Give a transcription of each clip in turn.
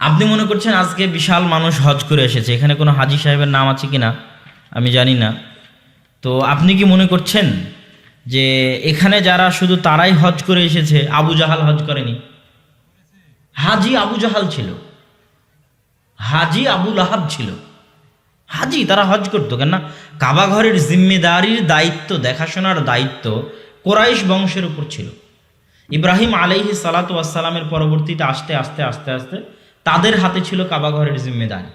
আপনি মনে করছেন আজকে বিশাল মানুষ হজ করে এসেছে? এখানে কোনো হাজি সাহেবের নাম আছে কি না আমি জানি না। তো আপনি কি মনে করছেন যে এখানে যারা শুধু তারাই হজ করে এসেছে, আবু জাহাল হজ করেনি? হাজি আবু জাহাল ছিল। হাজি আবুল আহাব ছিল। হাজি, তারা হজ করতো কেন না কাবা ঘরের জিম্মেদারির দায়িত্ব, দেখাশোনার দায়িত্ব কোরাইশ বংশের উপর ছিল। ইব্রাহিম আলাইহি সালাতু আসসালামের পরবর্তীতে আস্তে আস্তে আস্তে আস্তে তাদের হাতে ছিল কাবা ঘরের জিম্মেদারি।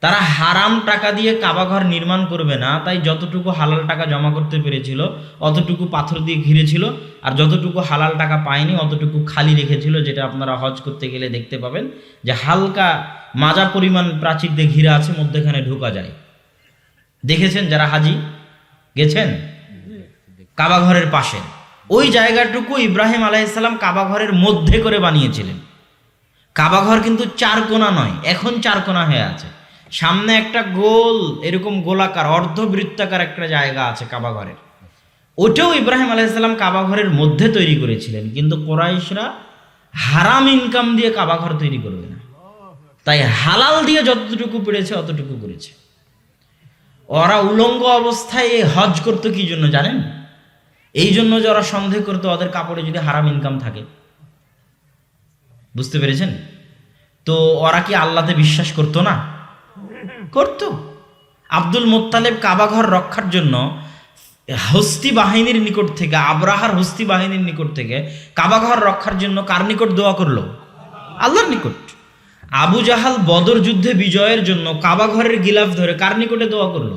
তারা হারাম টাকা দিয়ে কাবা ঘর নির্মাণ করবে না, তাই যতটুকু হালাল টাকা জমা করতে পেরেছিল, অতটুকু পাথর দিয়ে ঘিরেছিল আর যতটুকু হালাল টাকা পায়নি, অতটুকু খালি রেখেছিল, যেটা আপনারা হজ করতে গেলে দেখতে পাবেন, যে হালকা মাজা পরিমাণ প্রাচীর দিয়ে ঘিরে আছে, মধ্যেখানে ঢোকা যায়। দেখেছেন যারা হাজি? গেছেন? কাবা ঘরের পাশে। ওই জায়গাটুকু ইব্রাহিম আলাইসাল্লাম কাবা ঘরের মধ্যে করে বানিয়েছিলেন। কাবা ঘর কিন্তু চার কোণা নয়, এখন চার কোণা হয়ে আছে। সামনে একটা গোল, এরকম গোলাকার, অর্ধবৃত্তাকার একটা জায়গা আছে কাবা ঘরের ওটাও ইব্রাহিম আলাইসাল্লাম কাবা ঘরের মধ্যে তৈরি করেছিলেন, কিন্তু কোরাইশরা হারাম ইনকাম দিয়ে কাবা ঘর তৈরি করবে না। তাই হালাল দিয়ে যতটুকু পেরেছে, অতটুকু করেছে। ওরা উলঙ্গ অবস্থায় এই হজ করতো কি জন্য জানেন? এই জন্য যে ওরা সন্দেহ করতো, ওদের কাপড়ে যদি হারাম ইনকাম থাকে। বুঝতে পেরেছেন? তো ওরা কি আল্লাহতে বিশ্বাস করতো না? করতো। আব্দুল মোত্তালেব কাবাঘর রক্ষার জন্য হস্তি বাহিনীর নিকট থেকে, আব্রাহার হস্তি বাহিনীর নিকট থেকে কাবাঘর রক্ষার জন্য কার নিকট দোয়া করল? আল্লাহর নিকট। আবু জাহাল বদর যুদ্ধে বিজয়ের জন্য কাবাঘরের গিলাফ ধরে কার নিকটে দোয়া করল?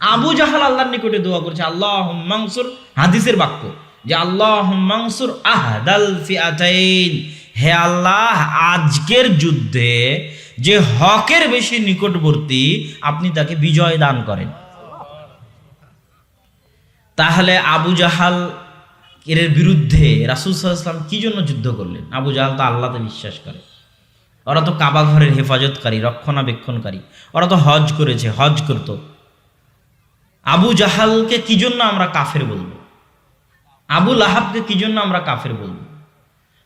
আবু জাহাল আল্লাহর নিকটে দোয়া করছে আল্লাহ মাংসুর হাদিসের বাক্য যে আল্লাহ মাংসুর আহদাল ফিআতাইন। হে আল্লাহ, আজকের যুদ্ধে যে হকের বেশি নিকটবর্তী আপনি তাকে বিজয় দান করেন। তাহলে আবু জাহাল এর বিরুদ্ধে রাসুল সাল্লাম কি জন্য যুদ্ধ করলেন? আবু জাহাল তো আল্লাহতে বিশ্বাস করে। ওরা তো কাবা ঘরের হেফাজতকারী, রক্ষণাবেক্ষণকারী। ওরা তো হজ করেছে, হজ করতো। আবু জাহালকে কি জন্য আমরা কাফের বলব? আবু লাহাবকে কি জন্য আমরা কাফের বলব?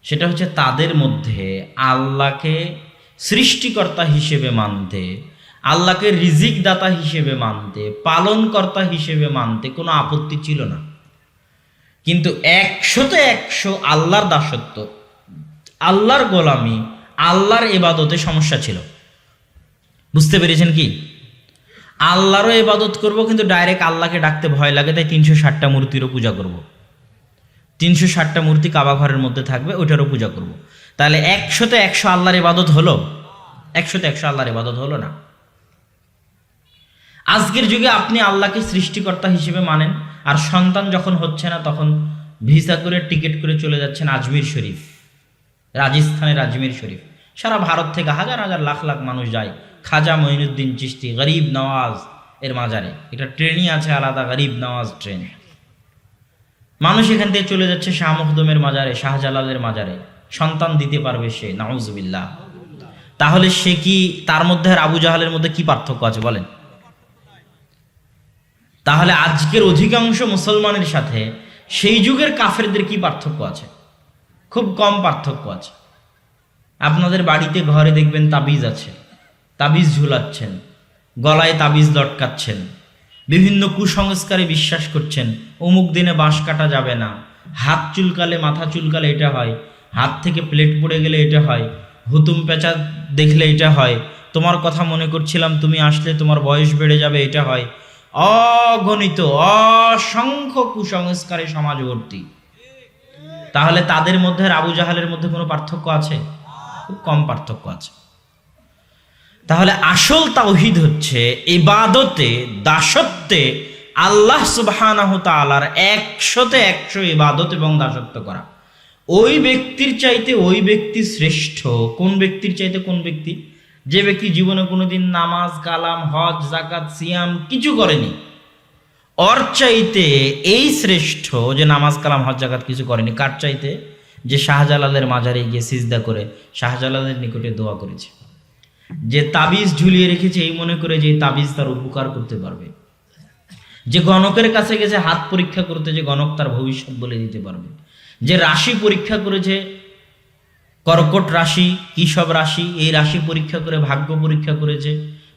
সেটা হচ্ছে তাদের মধ্যে আল্লাহকে সৃষ্টিকর্তা হিসেবে মানতে, আল্লাহকে রিজিক দাতা হিসেবে মানতে, পালনকর্তা হিসেবে মানতে কোনো আপত্তি ছিল না। কিন্তু একশোতে একশো আল্লাহর দাসত্ব, আল্লাহর গোলামি, আল্লাহর এবাদতে সমস্যা ছিল। বুঝতে পেরেছেন কি? আল্লাহরও এবাদত করব কিন্তু ডাইরেক্ট আল্লাহকে ডাকতে ভয় লাগে, তাই তিনশো ষাটটা মূর্তিরও পূজা করব। তিনশো ষাটটা মূর্তি কাবা ঘরের মধ্যে থাকবে, ওইটারও পূজা করব। তাহলে একশোতে একশো আল্লাহর ইবাদত হলো? একশোতে একশো আল্লাহর ইবাদত হলো না? আজকের যুগে আপনি আল্লাহকে সৃষ্টিকর্তা হিসেবে মানেন, আর সন্তান যখন হচ্ছে না, তখন ভিসা করে, টিকিট করে চলে যাচ্ছেন আজমির শরীফ। রাজস্থানের আজমির শরীফ। সারা ভারত থেকে হাজার হাজার লাখ লাখ মানুষ যায় খাজা মঈনুদ্দিন চিস্তি গরিব নওয়াজ এর মাজারে। এটা ট্রেনই আছে আলাদা, গরিব নওয়াজ ট্রেন। মানুষ এখান থেকে চলে যাচ্ছে শাহ মখদুমের মাজারে, শাহজালালের মাজারে। সন্তান দিতে পারবে সে, নাউজবিল্লাহ। তাহলে সে কি, তার মধ্যে আর আবু জাহালের মধ্যে কি পার্থক্য আছে বলেন? তাহলে আজকের অধিকাংশ মুসলমানের সাথে সেই যুগের কাফেরদের কি পার্থক্য আছে? খুব কম পার্থক্য আছে। আপনাদের বাড়িতে ঘরে দেখবেন তাবিজ আছে। তাবিজ ঝুলাচ্ছেন। গলায় তাবিজ লটকাচ্ছেন। বিভিন্ন কুসংস্কারে বিশ্বাস করছেন, অমুক দিনে বাঁশ কাটা যাবে না। হাত চুলকালে মাথা চুলকালে এটা হয়, হাত থেকে প্লেট পড়ে গেলে এটা হয়, হুতুম পেঁচা দেখলে এটা হয়, তোমার কথা মনে করছিলাম, তুমি আসলে তোমার বয়স বেড়ে যাবে, এটা হয়। অগণিত, অসংখ্য কুসংস্কারে সমাজবর্তী। তাহলে তাদের মধ্যে আবু জাহালের মধ্যে কোনো পার্থক্য আছে? খুব কম পার্থক্য আছে। তাহলে আসল তাওহিদ হচ্ছে ইবাদতে, দাসত্বে আল্লাহ সুবহানাহু তাআলার একশোতে একশো ইবাদত এবং দাসত্ব করা। ওই ব্যক্তির চাইতে ওই ব্যক্তি শ্রেষ্ঠ। কোন ব্যক্তির চাইতে কোন ব্যক্তি? যে ব্যক্তি জীবনে কোনোদিন নামাজ, কালাম, হজ জাকাত সিয়াম কিছু করেনি। অর চাইতে এই শ্রেষ্ঠ যে নামাজ, কালাম, হজ জাকাত কিছু করেনি। কার চাইতে? যে শাহজালালের মাজারে গিয়ে সিজদা করে, শাহজালালের নিকটে দোয়া করেছে। যে তাবিজ ঝুলিয়ে রেখেছে, এই মনে করে যে তাবিজ তার উপকার করতে পারবে। যে গণকের কাছে গেছে, হাত পরীক্ষা করতে, যে গণক তার ভবিষ্যৎ বলে দিতে পারবে। যে রাশি পরীক্ষা করেছে, কর্কট রাশি কী সব রাশি, এই রাশি পরীক্ষা করে, ভাগ্য পরীক্ষা করেছে,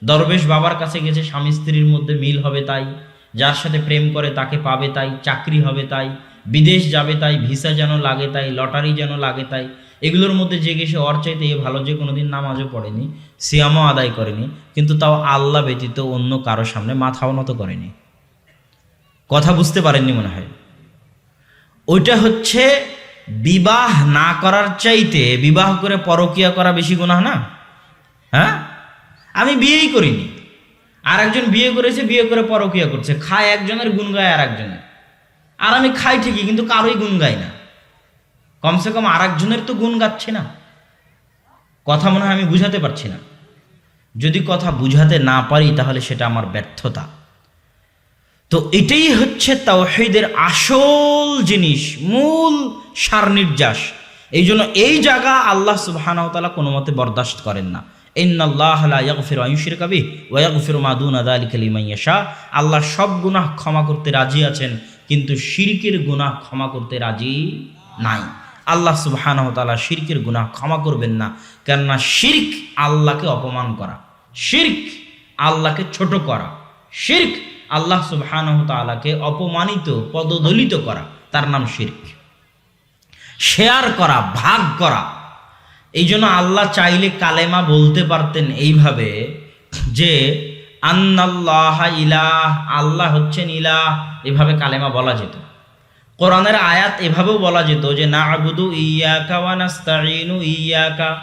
দরবেশ বাবার কাছে গেছে, স্বামী স্ত্রীর মধ্যে মিল হবে তাই, যার সাথে প্রেম করে তাকে পাবে তাই, চাকরি হবে তাই, বিদেশ যাবে তাই, ভিসা যেন লাগে তাই, লটারি যেন লাগে তাই এগুলোর মধ্যে যে গেছে অর চাইতে ভালো যে কোনোদিন নামাজও পড়েনি, সিয়ামও আদায় করেনি, কিন্তু তাও আল্লাহ ব্যতীত অন্য কারোর সামনে মাথাও নত করেনি। কথা বুঝতে পারেননি মনে হয়। ওইটা হচ্ছে বিবাহ না করার চাইতে বিবাহ করে পরকিয়া করা বেশি গুনাহ না? হ্যাঁ? আমি বিয়েই করিনি। আর একজন বিয়ে করেছে, বিয়ে করে পরকিয়া করছে। খায় একজনের গুণ গায় আর একজনের আর আমি খাই ঠিকই, কিন্তু কারোই গুণ গাই না। কমসে কম আর একজনের তো গুণ গাচ্ছে না। কথা মনে হয় আমি বুঝাতে পারছি না। যদি কথা বুঝাতে না পারি, তাহলে সেটা আমার ব্যর্থতা। তো এটাই হচ্ছে তাওহিদের আসল জিনিস, মূল সার নির্যাস। এই জন্য এই জায়গা আল্লাহ সুবহানাহু তাআলা কোনো মতে বরদাস্ত করেন না। আল্লাহ সব গুনাহ ক্ষমা করতে রাজি আছেন, কিন্তু শিরকের গুনাহ ক্ষমা করতে রাজি নাই। আল্লাহ সুবহানাহু তাআলা শিরকের গুনাহ ক্ষমা করবেন না। কেননা শিরক আল্লাহকে অপমান করা। শিরক আল্লাহকে ছোট করা। শিরক আল্লাহ সুবহানাহু তাআলাকে অপমানিত, পদদলিত করা। তার নাম শিরক। শেয়ার করা, ভাগ করা। এই জন্য আল্লাহ চাইলে কালেমা বলতে পারতেন এইভাবে যে, আন্নাল্লাহ ইলাহ, আল্লাহ হচ্ছেন ইলাহ। এভাবে কালেমা বলা যেত। কোরআনের আয়াত এভাবেও বলা যেত যে না আবুদু ইয়াকা ওয়া নাস্তাইনু ইয়াকা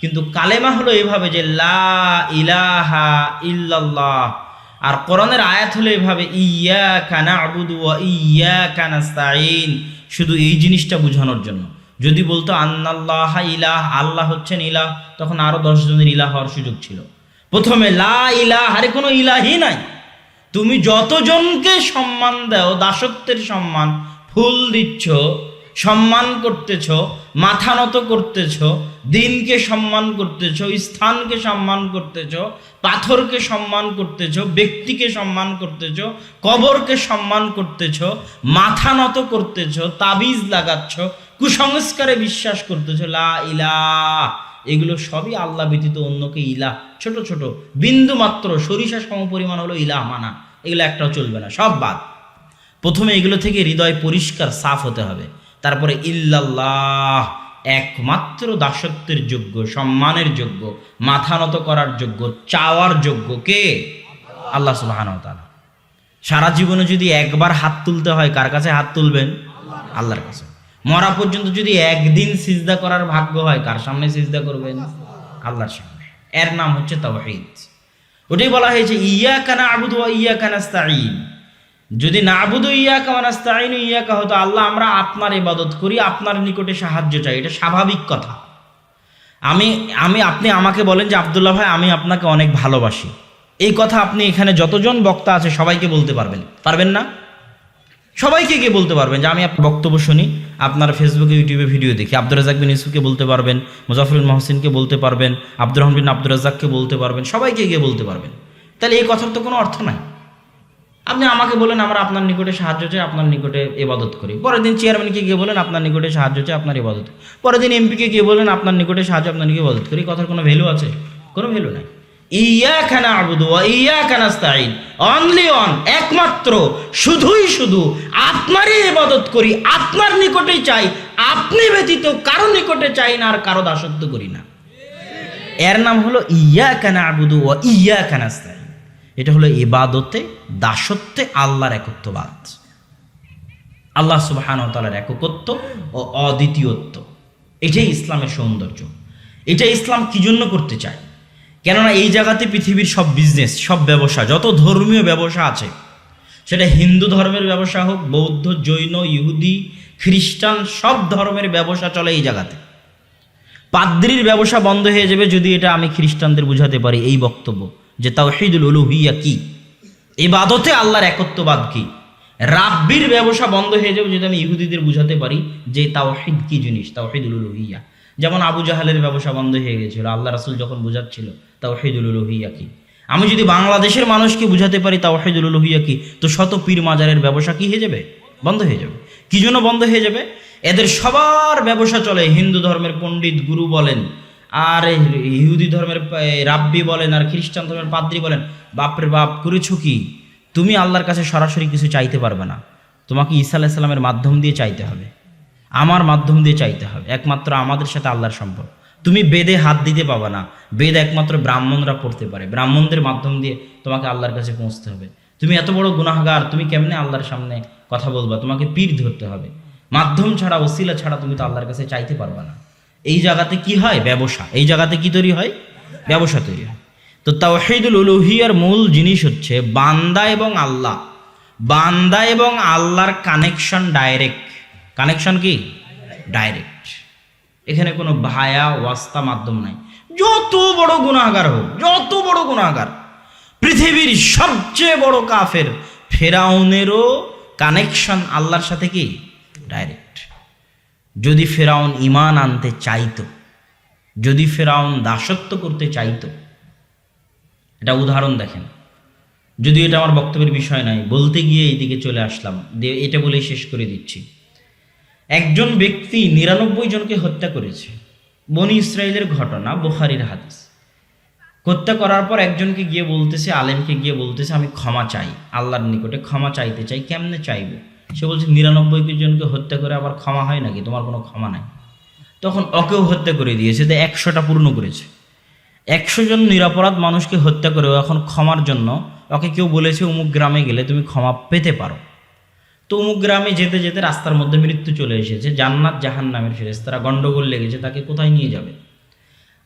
কিন্তু কালেমা হলো এভাবে যে, লা ইলাহা ইল্লাল্লাহ। আর কোরআনের আয়াত হলো এভাবে ইয়া ইয়াকা না'বুদু ওয়া ইয়াকা নাস্তাইন শুধু এই জিনিসটা বোঝানোর জন্য। যদি বলতো, আন্নাল্লাহ ইলাহ, আল্লাহ হচ্ছেন ইলাহ, তখন আরও দশ জনের ইলাহ হওয়ার সুযোগ ছিল। প্রথমে, লা ইলাহ, আরে কোনো ইলাহি নাই। তুমি যতজনকে সম্মান দাও, দাসত্বের সম্মান ফুল দিচ্ছ, সম্মান করতেছ, মাথা নত করতেছ, দিনকে সম্মান করতেছ, স্থানকে সম্মান করতেছ, পাথরকে সম্মান করতেছ, ব্যক্তিকে সম্মান করতেছ, কবরকে সম্মান করতেছ, মাথা নত করতেছ, তাবিজ লাগাচ্ছ, কুসংস্কারে বিশ্বাস করতেছ, লা ইলাহ। এগুলো সবই আল্লাহ ব্যতীত অন্যকে ইলাহ। ছোট ছোট বিন্দু মাত্র সরিষা সমপরিমাণ হলো ইলাহ মানা। এগুলো একটাও চলবে না, সব বাদ। প্রথমে এগুলো থেকে হৃদয় পরিষ্কার, সাফ হতে হবে। তারপরে ইল্লাল্লাহ, একমাত্র দাসত্বের যোগ্য, সম্মানের যোগ্য, মাথা নত করার যোগ্য, চাওয়ার যোগ্য কে? আল্লাহ সুবহানাহু সারা জীবনে যদি একবার হাত তুলতে হয়, কার কাছে হাত তুলবেন? আল্লাহর কাছে। মরা পর্যন্ত যদি একদিন সিজদা করার ভাগ্য হয়, কার সামনে সিজদা করবেন? আল্লাহর সামনে। এর নাম হচ্ছে তাওহীদ। ওটাই বলা হয়েছে ইয়া কানা আবুদু ইয়া কানাস্তাইন যদি না আবুদু ইয়া কামানাস্তাইন ইয়াকা হতো, আল্লাহ আমরা আপনার ইবাদত করি, আপনার নিকটে সাহায্য চাই। এটা স্বাভাবিক কথা। আমি আমি, আপনি আমাকে বলেন যে, আবদুল্লাহ ভাই, আমি আপনাকে অনেক ভালোবাসি। এই কথা আপনি এখানে যতজন বক্তা আছে, সবাইকে বলতে পারবেন। পারবেন না? সবাইকে গিয়ে বলতে পারবেন যে, আমি আপনার বক্তব্য শুনি, আপনার ফেসবুকে ইউটিউবে ভিডিও দেখি। আব্দুর রাজাক বিন ইসুকে বলতে পারবেন মুজাফরুল মহসিনকে বলতে পারবেন, আব্দুর রহমান বিন আব্দুর রাজাককে বলতে পারবেন, সবাইকে গিয়ে বলতে পারবেন। তাহলে এই কথার তো কোনো অর্থ নাই। আপনি আমাকে বলেন, আমরা আপনার নিকটে সাহায্য চাই, আপনার নিকটে ইবাদত করি। পরের দিন চেয়ারম্যানকে গিয়ে বলেন, আপনার নিকটে সাহায্য চাই, আপনার ইবাদত। করি। পরের দিন এমপিকে গিয়ে বলেন, আপনার নিকটে সাহায্য, আপনার নিকটে ইবাদত করি। কথার কোনো ভ্যালু আছে? কোনো ভ্যালু নাই। ইয়া খানা আবুদু ইয়া কানাস্তাইন অনলি অন একমাত্র, শুধুই শুধু, আপনারই ইবাদত করি, আপনার নিকটেই চাই, আপনি ব্যতীত কারও নিকটে চাই না আর কারও দাসত্ব করি না। এর নাম হলো ইয়া কানা আবুদু ইয়া কানাস্তাইন এটা হলো ইবাদতে, দাসত্বে আল্লাহর একত্ববাদ। আল্লাহ সুবহান তালার এককত্ব ও অদ্বিতীয়ত্ব। এটাই ইসলামের সৌন্দর্য। এটা ইসলাম কি জন্য করতে চায়? কেননা এই জায়গাতে পৃথিবীর সব বিজনেস সব ব্যবসা, যত ধর্মীয় ব্যবসা আছে, সেটা হিন্দু ধর্মের ব্যবসা হোক, বৌদ্ধ, জৈন, ইহুদি, খ্রিস্টান, সব ধর্মের ব্যবসা চলে এই জায়গাতে। পাদ্রির ব্যবসা বন্ধ হয়ে যাবে যদি এটা আমি খ্রিস্টানদের বুঝাতে পারি এই বক্তব্য। যে তাওহিদুল উলুহিয়া কি? ইবাদতে আল্লাহর একত্ববাদ কি? রাব্বির ব্যবসা বন্ধ হয়ে যাবে যদি আমি ইহুদিদের বুঝাতে পারি যে তাওহিদ কি জিনিস? তাওহিদুল উলুহিয়া। যেমন আবু জাহালের ব্যবসা বন্ধ হয়ে গেছিল, আল্লাহ রাসুল যখন বুঝাচ্ছিল তাওহিদুল উলুহিয়া কি? আমি যদি বাংলাদেশের মানুষকে বুঝাতে পারি তাওহিদুল উলুহিয়া কি, তো শত পীর মাজারের ব্যবসা কি হয়ে যাবে? বন্ধ হয়ে যাবে। কি জন্য বন্ধ হয়ে যাবে? এদের সবার ব্যবসা চলে, হিন্দু ধর্মের পণ্ডিত গুরু বলেন আর ইহুদি ধর্মের রাব্বি বলেন আর খ্রিস্টান ধর্মের পাদ্রি বলেন, বাপরে বাপ, করেছ কি? তুমি আল্লাহর কাছে সরাসরি কিছু চাইতে পারবে না। তোমাকে ঈসা আলাইসাল্লামের মাধ্যম দিয়ে চাইতে হবে। আমার মাধ্যম দিয়ে চাইতে হবে। একমাত্র আমাদের সাথে আল্লাহর সম্পর্ক। তুমি বেদে হাত দিতে পাবে না। বেদ একমাত্র ব্রাহ্মণরা পড়তে পারে। ব্রাহ্মণদের মাধ্যম দিয়ে তোমাকে আল্লাহর কাছে পৌঁছতে হবে। তুমি এত বড় গুনাহগার, তুমি কেমনে আল্লাহর সামনে কথা বলবা? তোমাকে পীর ধরতে হবে। মাধ্যম ছাড়া, ওসিলা ছাড়া তুমি তো আল্লাহর কাছে চাইতে পারবা না। এই জায়গাতে কি হয়? ব্যবসা। এই জায়গাতে কি তৈরি হয়? ব্যবসা তৈরি হয়। তো তাওহিদুল উলুহিয়ার মূল জিনিস হচ্ছে বান্দা এবং আল্লাহ। বান্দা এবং আল্লাহর কানেকশন ডাইরেক্ট কানেকশন কি? ডাইরেক্ট এখানে কোনো ভায়া, ওয়াস্তা মাধ্যম নাই। যত বড় গুণাগার হোক, যত বড় গুণাগার পৃথিবীর সবচেয়ে বড় কাফের ফেরাউনেরও কানেকশন আল্লাহর সাথে কি? ডাইরেক্ট যদি ফেরাউন ইমান আনতে চাইতো, যদি ফেরাউন দাসত্ব করতে চাইতো, এটা উদাহরণ দেখেন। যদি এটা আমার বক্তব্যের বিষয় নয়, বলতে গিয়ে এইদিকে চলে আসলাম। দিয়ে এটা বলেই শেষ করে দিচ্ছি। একজন ব্যক্তি নিরানব্বই জনকে হত্যা করেছে। বনি ইসরায়েলের ঘটনা, বুখারির হাদিস। হত্যা করার পর একজনকে গিয়ে বলতেছে, আলেমকে গিয়ে বলতেছে, আমি ক্ষমা চাই, আল্লাহর নিকটে ক্ষমা চাইতে চাই, কেমনে চাইব? সে বলছে, নিরানব্বই জনকে হত্যা করে আবার ক্ষমা হয় নাকি? তোমার কোনো ক্ষমা নাই। তখন ওকেও হত্যা করে দিয়েছে তো একশোটা পূর্ণ করেছে। একশো জন নিরাপরাধ মানুষকে হত্যা করেও এখন ক্ষমার জন্য ওকে কেউ বলেছে অমুক গ্রামে গেলে তুমি ক্ষমা পেতে পারো। তো অমুক গ্রামে যেতে যেতে রাস্তার মধ্যে মৃত্যু চলে এসেছে, জান্নাত জাহান নামের ফেরেস্তারা গন্ডগোল লেগেছে, তাকে কোথায় নিয়ে যাবে?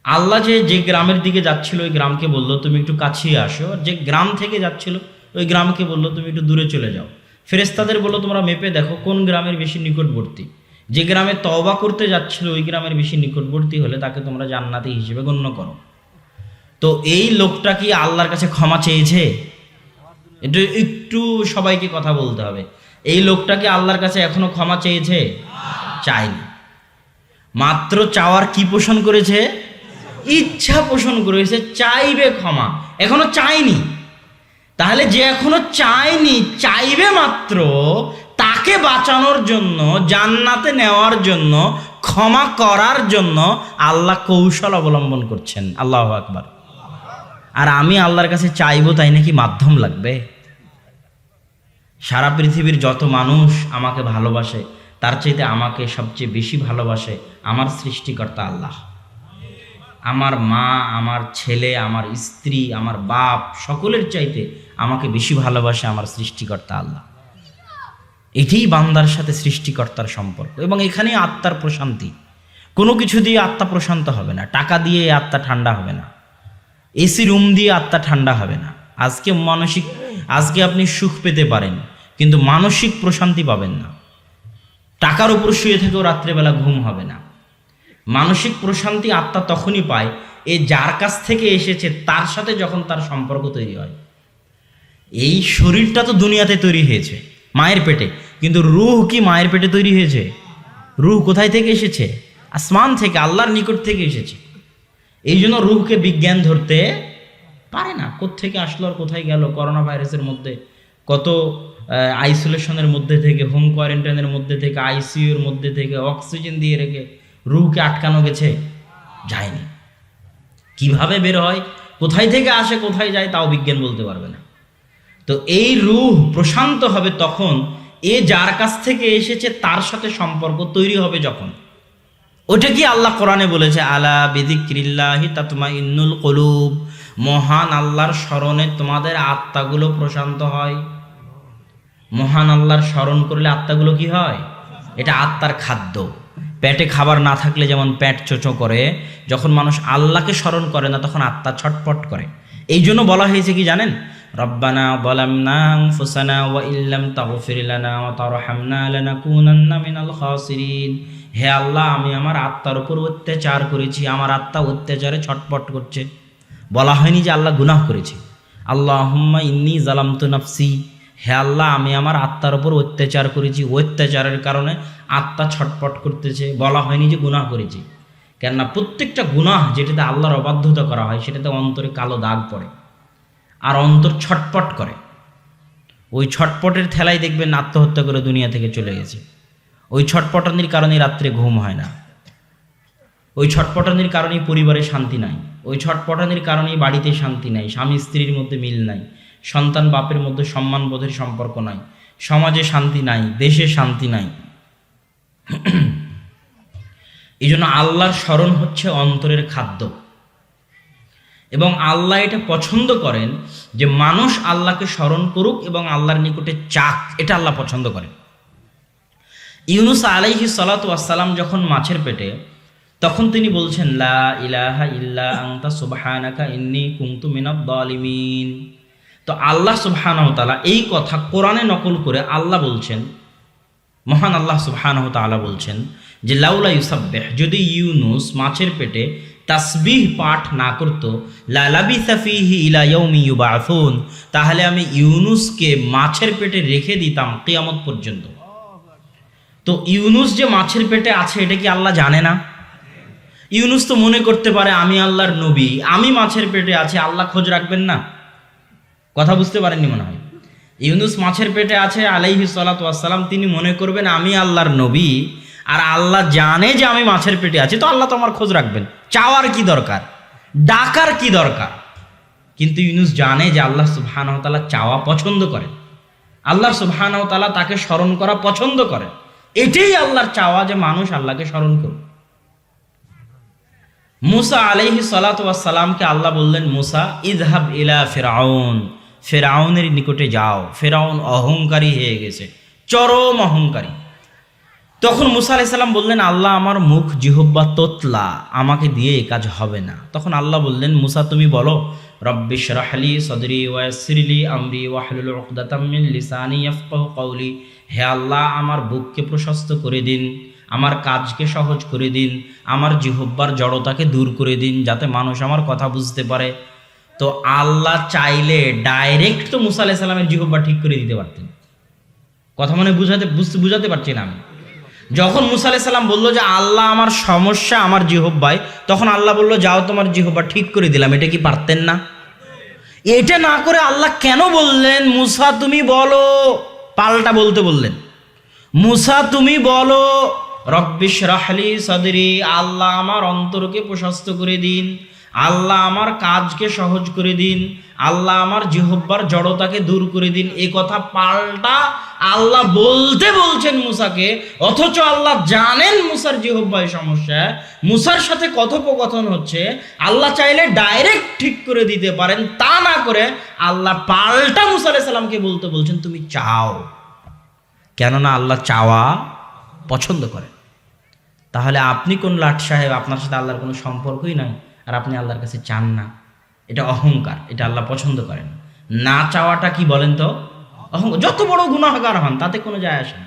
আল্লাহ যে যে গ্রামের দিকে যাচ্ছিল, ওই গ্রামকে বলল, তুমি একটু কাছিয়ে আসো। আর যে গ্রাম থেকে যাচ্ছিল, ওই গ্রামকে বলল, তুমি একটু দূরে চলে যাও। ফেরেস্তাদের বলল, তোমরা মেপে দেখো কোন গ্রামের বেশি নিকটবর্তী। যে গ্রামে তওবা করতে যাচ্ছিল, ওই গ্রামের বেশি নিকটবর্তী হলে তাকে তোমরা জান্নাতি হিসেবে গণ্য করো। তো এই লোকটা কি আল্লাহর কাছে ক্ষমা চেয়েছে? একটু একটু সবাইকে কথা বলতে হবে। এই লোকটা কি আল্লাহর কাছে এখনও ক্ষমা চেয়েছে? চায়নি। মাত্র চাওয়ার কি পোষণ করেছে? ইচ্ছা পোষণ করেছে, চাইবে ক্ষমা। এখনও চায়নি। তাহলে যে এখনও চায়নি, চাইবে মাত্র, তাকে বাঁচানোর জন্য, জান্নাতে নেওয়ার জন্য, ক্ষমা করার জন্য আল্লাহ কৌশল অবলম্বন করছেন। আল্লাহ আকবার। আর আমি আল্লাহর কাছে চাইব তাই নাকি মাধ্যম লাগবে? সারা পৃথিবীর যত মানুষ আমাকে ভালোবাসে, তার চাইতে আমাকে সবচেয়ে বেশি ভালোবাসে আমার সৃষ্টিকর্তা আল্লাহ। আমার মা, আমার ছেলে, আমার স্ত্রী, আমার বাপ, সকলের চাইতে আমাকে বেশি ভালোবাসে আমার সৃষ্টিকর্তা আল্লাহ। এটাই বান্দার সাথে সৃষ্টিকর্তার সম্পর্ক এবং এখানে আত্মার প্রশান্তি। কোনো কিছু দিয়ে আত্মা প্রশান্ত হবে না, টাকা দিয়ে আত্মা ঠান্ডা হবে না, এসি রুম দিয়ে আত্মা ঠান্ডা হবে না। আজকে মানসিক, আজকে আপনি সুখ পেতে পারেন, কিন্তু মানসিক প্রশান্তি পাবেন না। টাকার উপর শুয়ে থেকেও রাত্রেবেলা ঘুম হবে না। মানসিক প্রশান্তি আত্মা তখনই পায়, এ যার কাছ থেকে এসেছে, তার সাথে যখন তার সম্পর্ক তৈরি হয়। এই শরীরটা তো দুনিয়াতে তৈরি হয়েছে, মায়ের পেটে। কিন্তু রুহ কি মায়ের পেটে তৈরি হয়েছে? রুহ কোথায় থেকে এসেছে? আসমান থেকে, আল্লাহর নিকট থেকে এসেছে। এই জন্য রুহকে বিজ্ঞান ধরতে পারে না। কোত্থেকে আসলো আর কোথায় গেল? করোনা ভাইরাসের মধ্যে, কত আইসোলেশনের মধ্যে থেকে, হোম কোয়ারেন্টাইনের মধ্যে থেকে, আইসিইউর মধ্যে থেকে অক্সিজেন দিয়ে রেখে রুহকে আটকানো গেছে? যায়নি। কীভাবে বের হয়? কোথায় থেকে আসে, কোথায় যায়, তাও বিজ্ঞান বলতে পারবে না। তো এই রুহ প্রশান্ত হবে তখন, এ যার কাছ থেকে এসেছে তার সাথে সম্পর্ক তৈরি হবে যখন। ওটা কি আল্লাহ কোরআনে বলেছে, আলা বিদিক্রিল্লাহি তাতমা ইন্নুল কলুব মহান আল্লাহর স্মরণে তোমাদের আত্মাগুলো প্রশান্ত হয়। মহান আল্লাহর স্মরণ করলে আত্মাগুলো কি হয়? এটা আত্মার খাদ্য। পেটে খাবার না থাকলে যেমন পেট চোচো করে, যখন মানুষ আল্লাহকে স্মরণ করে না, তখন আত্মা ছটপট করে। এই জন্য বলা হয়েছে কি জানেন? বলামনা ফুসানা ওয়া ইল্লাম তাগফির লানা ওয়া তারহামনা লানাকুনান্না মিনাল খাসিরিন। হে আল্লাহ, আমি আমার আত্মার উপর অত্যাচার করেছি, আমার আত্মা অত্যাচারে ছটপট করছে। বলা হয়নি যে আল্লাহ গুনাহ করেছে। আল্লাহ হুম্মা ইন্নি জালামতু নাফসি। হে আল্লাহ, আমি আমার আত্মার উপর অত্যাচার করেছি। অত্যাচারের কারণে আত্মা ছটপট করতেছে। বলা হয়নি যে গুনাহ করেছি। কেননা প্রত্যেকটা গুনাহ যেটাতে আল্লাহর অবাধ্যতা করা হয়, সেটাতে অন্তরে কালো দাগ পড়ে। আর অন্তর ছটপট করে। ওই ছটপটের ঠেলাই দেখবেন আত্মহত্যা করে দুনিয়া থেকে চলে গেছে। ওই ছটপটানির কারণে রাত্রে ঘুম হয় না। ওই ছটপটানির কারণেই পরিবারে শান্তি নাই। ওই ছটপটানির কারণেই বাড়িতে শান্তি নাই। স্বামী স্ত্রীর মধ্যে মিল নাই। সন্তান বাপের মধ্যে সম্মানবোধের সম্পর্ক নাই। সমাজে শান্তি নাই, দেশে শান্তি নাই। এই জন্য আল্লাহর স্মরণ হচ্ছে অন্তরের খাদ্য। এবং আল্লাহ এটা পছন্দ করেন যে মানুষ আল্লাহকে স্মরণ করুক এবং আল্লাহর নিকটে চাক, এটা আল্লাহ পছন্দ করেন। ইউনুস আলাইহি সালাতাম যখন মাছের পেটে, তখন তিনি বলছেন, লা ইলাহা ইল্লা আংতা সুবহানাকা ইন্নী কুনতু মিনাদ দালিমিন। তো আল্লাহ সুবহানাহু তাআলা এই কথা কোরআনে নকল করে আল্লাহ বলছেন, মহান আল্লাহ সুবহানাহু তাআলা বলছেন যে, লাউলা ইউসাব্বিহ। যদি ইউনুস মাছের পেটে তাসবিহ পাঠ না করত। লালাবিসা ফিহি ইলা ইয়াউমি ইউবাসুন তাহলে আমি ইউনুসকে মাছের পেটে রেখে দিতাম কিয়ামত পর্যন্ত। তো ইউনুস যে মাছের পেটে আছে, এটা কি আল্লাহ জানে না? ইউনুস তো মনে করতে পারে, আমি আল্লাহর নবী, আমি মাছের পেটে আছি, আল্লাহ খোঁজ রাখবেন না? কথা বুঝতে পারেননি মনে হয়? ইউনুস মাছের পেটে আছে, আলাইহি সালাতাম তিনি মনে করবেন, আমি আল্লাহর নবী আর আল্লাহ জানে যে আমি মাছের পেটে আছি, তো আল্লাহ তো আমার খোঁজ রাখবেন। চাওয়ার কি দরকার? ডাকার কি দরকার? কিন্তু ইউনুস জানে যে আল্লাহ সুবহানাহু তাআলা চাওয়া পছন্দ করেন। আল্লাহ সুবহানাহু তাআলা তাকে স্মরণ করা পছন্দ করেন। এটাই আল্লাহর চাওয়া যে মানুষ আল্লাহকে স্মরণ করুক। মুসা আলাইহি সালাতামকে আল্লাহ বললেন, মুসা ইদহাব ইলা ফেরাউন। ফেরাউনের নিকটে যাও। ফেরাউন অহংকারী হয়ে গেছে। চরম অহংকারী। তখন মুসা আলাইসাল্লাম বললেন, আল্লাহ আমার মুখ জিহব্বা তোতলা, আমাকে দিয়ে এ কাজ হবে না। তখন আল্লাহ বললেন, মুসা, তুমি বলো রব্বিশ রাহলি সদরি ওয়াসিরলি আমরি ওয়াহলুল উকদাতাম মিন লিসানি ইয়াফকাহু হে আল্লাহ, আমার বুককে প্রশস্ত করে দিন, আমার কাজকে সহজ করে দিন, আমার জিহব্বার জড়তাকে দূর করে দিন, যাতে মানুষ আমার কথা বুঝতে পারে। তো আল্লাহ চাইলে ডাইরেক্ট তো মুসা আলাইহিস সালামের জিহব্বা ঠিক করে দিতে পারতেন। কথা মানে বুঝাতে, বুঝতে, বুঝাতে পারছি না আমি। যখন মুসা আলাইহিস সালাম বলল যে, আল্লাহ আমার সমস্যা, আমার জিহব্বায় তখন আল্লাহ বলল, যাও তোমার জিহব্বা ঠিক করে দিলাম, এটা কি পারতেন না? এটা না করে আল্লাহ কেন বললেন, মুসা তুমি বলো? পাল্টা বলতে বললেন। মুসা তুমি বলো রব্বিশ রাহলি সদরি, আল্লাহ আমার অন্তরকে প্রশস্ত করে দিন। আল্লাহ আমার কাজকে সহজ করে দিন, আল্লাহ আমার জিহব্বার জড়তাকে দূর করে দিন। এ কথা পাল্টা আল্লাহ বলতে বলছেন মুসাকে, অথচ আল্লাহ জানেন মুসার জিহব্বায় সমস্যা। মুসার সাথে কথোপকথন হচ্ছে, আল্লাহ চাইলে ডাইরেক্ট ঠিক করে দিতে পারেন, তা না করে আল্লাহ পাল্টা মুসা সালামকে বলতে বলছেন, তুমি চাও? কেননা আল্লাহ চাওয়া পছন্দ করে তাহলে আপনি কোন লাট সাহেব? আপনার সাথে আল্লাহর কোনো সম্পর্কই নাই। আর আপনি আল্লাহর কাছে চান না। এটা অহংকার, এটা আল্লাহ পছন্দ করেন। না চাওয়াটা কি বলেন তো? অহংকার যত বড় গুণাগার হন, তাতে কোনো যায় আসে না।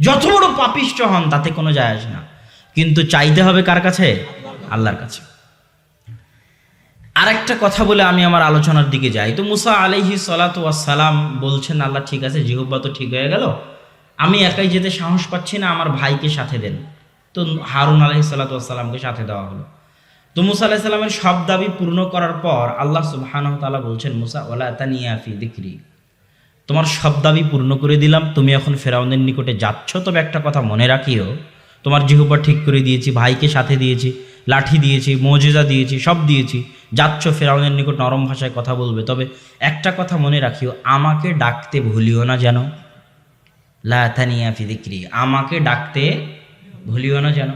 যত বড় পাপিষ্ট হন, তাতে কোনো যায় আসে না। কিন্তু চাইতে হবে কার কাছে? আল্লাহর কাছে। আরেকটা কথা বলে আমি আমার আলোচনার দিকে যাই। তো মুসা আলাইহি সালাম বলছেন, আল্লাহ ঠিক আছে জিহব্বা তো ঠিক হয়ে গেল। আমি একাই যেতে সাহস পাচ্ছি না, আমার ভাইকে সাথে দেন। তো হারুন আলহি সাল্লাতামকে সাথে দেওয়া হলো। তো মুসা আলাহি সাল্লামের সব দাবি পূর্ণ করার পর আল্লাহ সুবাহান তালা বলছেন, মুসা ওলা তানিয়াফি দিকরি তোমার সব দাবি পূর্ণ করে দিলাম। তুমি এখন ফেরাউনের নিকটে যাচ্ছ। তবে একটা কথা মনে রাখিও, তোমার জিহুব্বা ঠিক করে দিয়েছি, ভাইকে সাথে দিয়েছি, লাঠি দিয়েছি, মজেজা দিয়েছি, সব দিয়েছি। যাচ্ছ, ফেরাউনের নিকট নরম ভাষায় কথা বলবে। তবে একটা কথা মনে রাখিও, আমাকে ডাকতে ভুলিও না যেন। লাথানিয়া ফিদিক্রি আমাকে ডাকতে ভুলিও না যেন।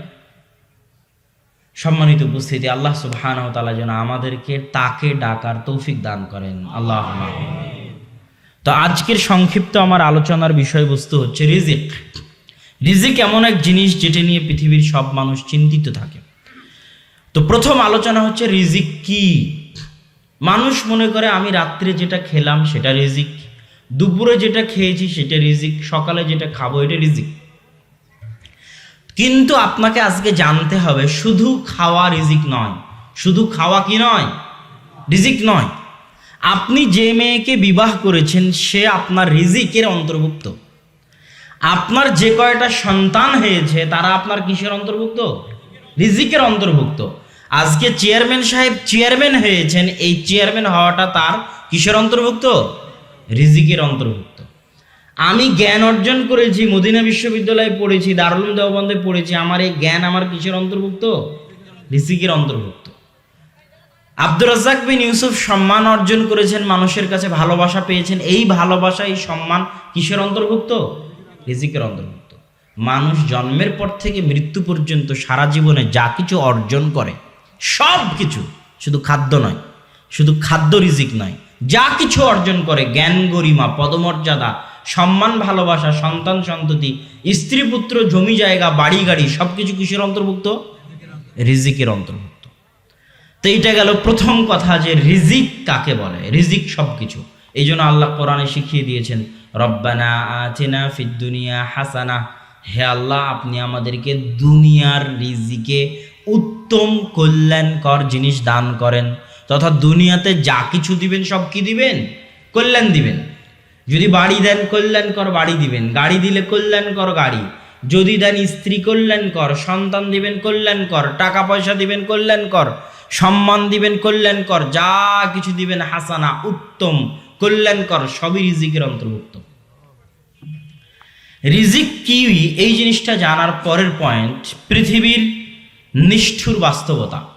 সম্মানিত উপস্থিতি, আল্লাহ সুবহান তালা যেন আমাদেরকে তাকে ডাকার তৌফিক দান করেন। আল্লাহ তো আজকের সংক্ষিপ্ত আমার আলোচনার বিষয়বস্তু হচ্ছে রিজিক। রিজিক এমন এক জিনিস যেটা নিয়ে পৃথিবীর সব মানুষ চিন্তিত থাকে। তো প্রথম আলোচনা হচ্ছে রিজিক কি? মানুষ মনে করে, আমি রাত্রে যেটা খেলাম সেটা রিজিক, দুপুরে যেটা খেয়েছি সেটা রিজিক, সকালে যেটা খাব এটা রিজিক। কিন্তু আপনাকে আজকে জানতে হবে, শুধু খাওয়া রিজিক নয়। শুধু খাওয়া কি নয়? রিজিক নয়। আপনি যে মেয়েকে বিবাহ করেছেন, সে আপনার রিজিকের অন্তর্ভুক্ত। আপনার যে কয়টা সন্তান হয়েছে, তারা আপনার কিসের অন্তর্ভুক্ত? রিজিকের অন্তর্ভুক্ত। আজকে চেয়ারম্যান সাহেব চেয়ারম্যান হয়েছেন, এই চেয়ারম্যান হওয়াটা তার কিসের অন্তর্ভুক্ত? রিজিকের অন্তর্ভুক্ত। আমি জ্ঞান অর্জন করেছি, মদিনা বিশ্ববিদ্যালয়ে পড়েছি, দারুল দেওবন্দে পড়েছি, আমার এই জ্ঞান আমার কিসের অন্তর্ভুক্ত? রিসিকের অন্তর্ভুক্ত। আব্দুর রাজ্জাক বিন ইউসুফ সম্মান অর্জন করেছেন, মানুষের কাছে ভালোবাসা পেয়েছেন, এই ভালোবাসা এই সম্মান কিসের অন্তর্ভুক্ত? রিজিকের অন্তর্ভুক্ত। মানুষ জন্মের পর থেকে মৃত্যু পর্যন্ত সারা জীবনে যা কিছু অর্জন করে, সব কিছু, শুধু খাদ্য নয়, শুধু খাদ্য রিজিক নয়, যা কিছু অর্জন করে, জ্ঞান গরিমা, পদমর্যাদা সম্মান, ভালোবাসা, সন্তান সন্ততি, স্ত্রী পুত্র, জমি জায়গা, বাড়ি গাড়ি সব কিছু কিসের অন্তর্ভুক্ত? রিজিকের অন্তর্ভুক্ত। তো এইটা গেল প্রথম কথা যে রিজিক কাকে বলে? রিজিক সব কিছু এই জন্য আল্লাহ কোরআনে শিখিয়ে দিয়েছেন, রব্বানা আতিনা ফিদ দুনিয়া হাসানা। হে আল্লাহ, আপনি আমাদেরকে দুনিয়ার রিজিকে উত্তম কল্যাণকর জিনিস দান করেন, তথা দুনিয়াতে যা কিছু দিবেন, সব কি দিবেন? কল্যাণ দিবেন। যদি বাড়ি দেন কল্যাণকর বাড়ি দিবেন। গাড়ি দিলে কল্যাণকর গাড়ি। যদি দেন স্ত্রী কল্যাণকর সন্তান দিবেন কল্যাণকর টাকা পয়সা দিবেন কল্যাণকর সম্মান দিবেন কল্যাণকর যা কিছু দিবেন হাসানা, উত্তম কল্যাণকর সবই রিজিকের অন্তর্ভুক্ত। রিজিক কি? এই জিনিসটা জানার পরের পয়েন্ট পৃথিবীর নিষ্ঠুর বাস্তবতা।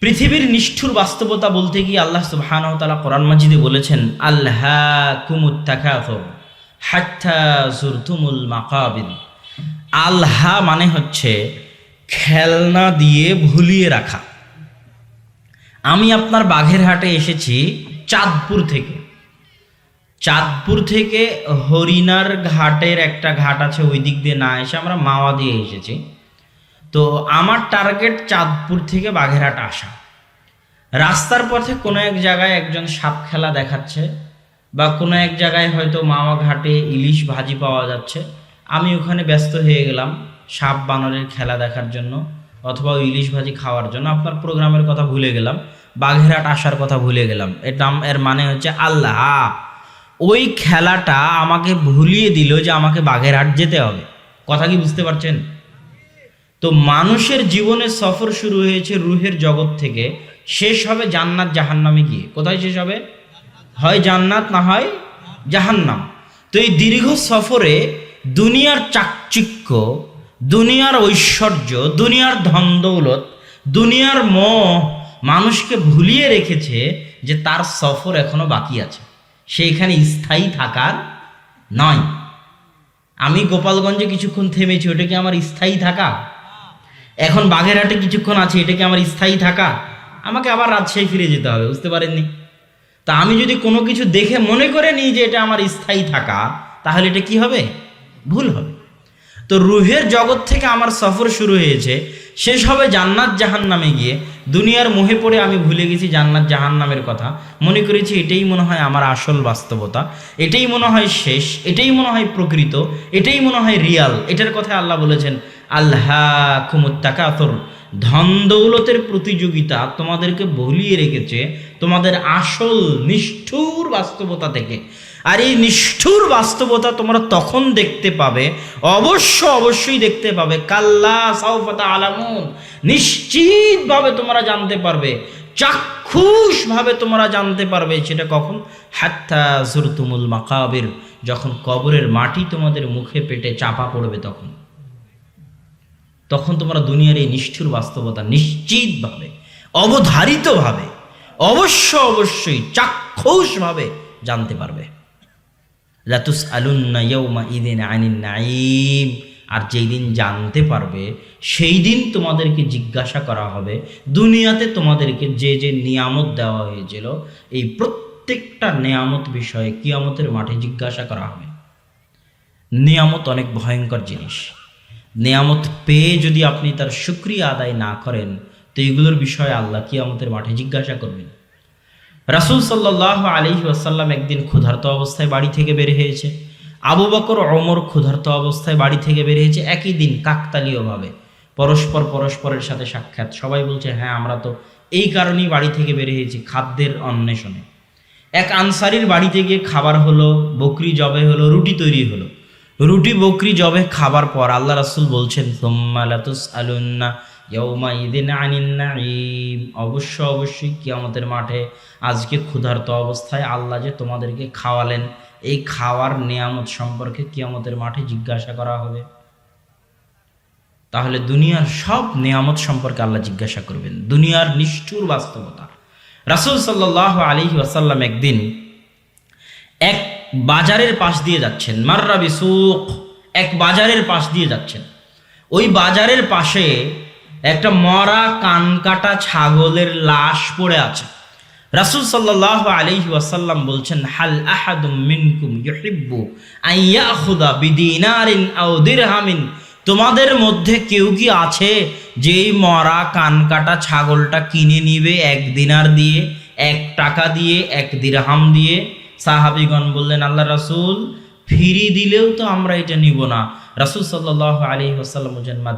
পৃথিবীর নিষ্ঠুর বাস্তবতা বলতে গিয়ে আল্লাহ তাআলা কোরআন মাজিদে বলেছেন আল্লাহ আল্লাহ মানে হচ্ছে খেলনা দিয়ে ভুলিয়ে রাখা। আমি আপনার বাঘেরহাটে এসেছি চাঁদপুর থেকে। চাঁদপুর থেকে হরিণার ঘাটের একটা ঘাট আছে, ওই দিক দিয়ে না এসে আমরা মাওয়া দিয়ে এসেছি। তো আমার টার্গেট চাঁদপুর থেকে বাঘেরহাট আসা। রাস্তার পথে কোনো এক জায়গায় একজন সাপ খেলা দেখাচ্ছে বা কোনো এক জায়গায় হয়তো মাওয়া ঘাটে ইলিশ ভাজি পাওয়া যাচ্ছে। আমি ওখানে ব্যস্ত হয়ে গেলাম সাপ বানরের খেলা দেখার জন্য অথবা ইলিশ ভাজি খাওয়ার জন্য। আপনার প্রোগ্রামের কথা ভুলে গেলাম, বাঘেরহাট আসার কথা ভুলে গেলাম। এটা এর মানে হচ্ছে আল্লাহ। ওই খেলাটা আমাকে ভুলিয়ে দিল যে আমাকে বাঘেরহাট যেতে হবে। কথা কি বুঝতে পারছেন? তো মানুষের জীবনের সফর শুরু হয়েছে রুহের জগৎ থেকে। শেষ হবে জান্নাত জাহান্নামে গিয়ে। কোথায় শেষ হবে? হয় জান্নাত না হয় জাহান্নাম। তো এই দীর্ঘ সফরে দুনিয়ার চাকচিক্য, দুনিয়ার ঐশ্বর্য, দুনিয়ার ধন দৌলত, দুনিয়ার মোহ মানুষকে ভুলিয়ে রেখেছে যে তার সফর এখনও বাকি আছে। সে এখানে স্থায়ী থাকার নয়। আমি গোপালগঞ্জে কিছুক্ষণ থেমেছি, ওটা কি আমার স্থায়ী থাকা? এখন বাগেরহাটে কিছুক্ষণ আছে, এটা কি আমার স্থায়ী থাকা? আমাকে আবার রাজশাহী ফিরে যেতে হবে, বুঝতে পারেননি? তা আমি যদি কোনো কিছু দেখে মনে করে নিই যে এটা আমার স্থায়ী থাকা, তাহলে এটা কি হবে? ভুল হবে। তো রুহের জগৎ থেকে আমার সফর শুরু হয়েছে, শেষ হবে জান্নাত জাহান নামে গিয়ে। দুনিয়ার মোহে পড়ে আমি ভুলে গেছি জান্নাত জাহান নামের কথা। মনে করেছি এটাই মনে হয় আমার আসল বাস্তবতা, এটাই মনে হয় শেষ, এটাই মনে হয় প্রকৃত, এটাই মনে হয় রিয়াল। এটার কথা আল্লাহ বলেছেন আল্লাহ কুমুত্তাকাতর ধন দৌলতের প্রতিযোগিতা তোমাদেরকে ভুলিয়ে রেখেছে, তোমাদের আসল নিষ্ঠুর বাস্তবতা থেকে। আর এই নিষ্ঠুর বাস্তবতা তোমরা তখন দেখতে পাবে, অবশ্য অবশ্যই দেখতে পাবে, কাল্লা সাউফাতা আলামুন। নিশ্চিতভাবে তোমরা জানতে পারবে, চাক্ষুষভাবে তোমরা জানতে পারবে সেটা কখন? হাত্তা জুরতুমুল মাকাবির, যখন কবরের মাটি তোমাদের মুখে পেটে চাপা পড়বে তখন। তখন তোমরা দুনিয়ার এই নিষ্ঠুর বাস্তবতা নিশ্চিতভাবে, অবধারিতভাবে, অবশ্য অবশ্যই চাক্ষুষভাবে জানতে পারবে। লাতুস আলুন্না ইদিন আনিন নাইম আর যেই দিন জানতে পারবে, সেই দিন তোমাদেরকে জিজ্ঞাসা করা হবে, দুনিয়াতে তোমাদেরকে যে যে নিয়ামত দেওয়া হয়েছিল, এই প্রত্যেকটা নিয়ামত বিষয়ে কিয়ামতের মাঠে জিজ্ঞাসা করা হবে। নিয়ামত অনেক ভয়ঙ্কর জিনিস। নিয়ামত পেয়ে যদি আপনি তার সুক্রিয়া আদায় না করেন, তো এগুলোর বিষয়ে আল্লাহ কিয়ামতের মাঠে জিজ্ঞাসা করবেন। রাসুল সাল্লাহ আলহি আসাল্লাম একদিন ক্ষুধার্ত অবস্থায় বাড়ি থেকে বের হয়েছে। আবু বকর অমর ক্ষুধার্ত অবস্থায় বাড়ি থেকে বের হয়েছে একই দিন কাকতালীয়ভাবে। পরস্পর পরস্পরের সাথে সাক্ষাৎ। সবাই বলছে হ্যাঁ আমরা তো এই কারণেই বাড়ি থেকে বের হয়েছি খাদ্যের অন্বেষণে। এক আনসারির বাড়িতে গিয়ে খাবার হলো, বকরি জবে হলো, রুটি তৈরি হলো। রুটি, বকরি জবে খাবার পর আল্লাহ রাসুল বলছেন আলুন্না অবশ্য, অবশ্যই কিয়ামতের মাঠে আজকে ক্ষুধার্ত অবস্থায় আল্লাহ যে তোমাদেরকে খাওয়ালেন, এই খাওয়ার নিয়ামত সম্পর্কে কিয়ামতের মাঠে জিজ্ঞাসা করা হবে। তাহলে দুনিয়ার সব নিয়ামত সম্পর্কে আল্লাহ জিজ্ঞাসা করবেন। দুনিয়ার নিষ্ঠুর বাস্তবতা। রাসুল সাল্লাহ আলী ওয়াসাল্লাম একদিন এক বাজারের পাশ দিয়ে যাচ্ছেন। মাররা বিসুক, এক বাজারের পাশ দিয়ে যাচ্ছেন। ওই বাজারের পাশে একটা মরা কানকাটা ছাগলের লাশ পড়ে আছে। রাসুল সাল্লাহ আলাইহি ওয়াসাল্লাম বলছেন, হাল আহাদুম মিনকুম ইউহিব্বু আইয়াখুদা বিদিনারিন আও দিরহামিন? তোমাদের মধ্যে কেউ কি আছে যেই মরা কানকাটা ছাগলটা কিনে নিবে এক দিনার দিয়ে, এক টাকা দিয়ে, এক দিরহাম দিয়ে? সাহাবিগণ বললেন, আল্লাহ রাসুল ফিরি দিলেও তো আমরা এটা নিব না। রাসুল সাল্লাহ আলী বলছেন